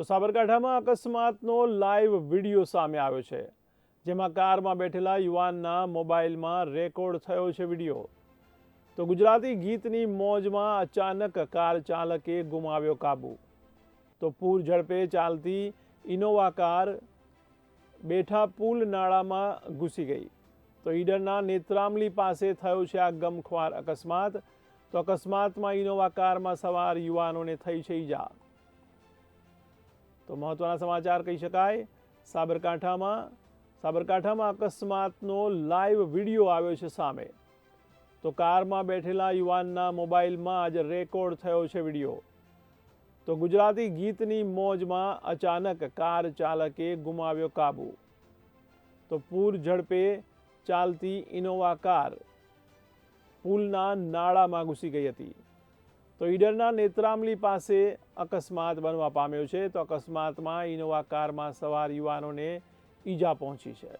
તો સાબરકાંઠામાં અકસ્માતનો લાઈવ વીડિયો સામે આવ્યો છે, જેમાં કારમાં બેઠેલા યુવાનના મોબાઈલમાં રેકોર્ડ થયો છે વીડિયો. તો ગુજરાતી ગીતની મોજમાં અચાનક કાર ચાલકે ગુમાવ્યો કાબુ. તો પૂર ઝડપે ચાલતી ઇનોવા કાર બેઠા પુલ નાળામાં ઘૂસી ગઈ. તો ઈડરના નેત્રામલી પાસે થયો છે આ ગમખ્વાર અકસ્માત. તો અકસ્માતમાં ઇનોવા કારમાં સવાર યુવાનોને થઈ છે ઈજા. તો મહત્વના સમાચાર કહી શકાય. સાબરકાંઠામાં સાબરકાંઠામાં અકસ્માતનો લાઈવ વીડિયો આવ્યો છે સામે. તો કારમાં બેઠેલા યુવાનના મોબાઈલમાં આજે રેકોર્ડ થયો છે વીડિયો. તો ગુજરાતી ગીતની મોજમાં અચાનક કાર ચાલકે ગુમાવ્યો કાબુ. તો પૂર ઝડપે ચાલતી ઇનોવા કાર. પુલના નાળામાં ઘૂસી ગઈ હતી. તો ઈડરના નેત્રામલી પાસે અકસ્માત બનવા પામ્યો છે. તો અકસ્માતમાં ઇનોવા કારમાં સવાર યુવાનોને ઈજા પહોંચી છે.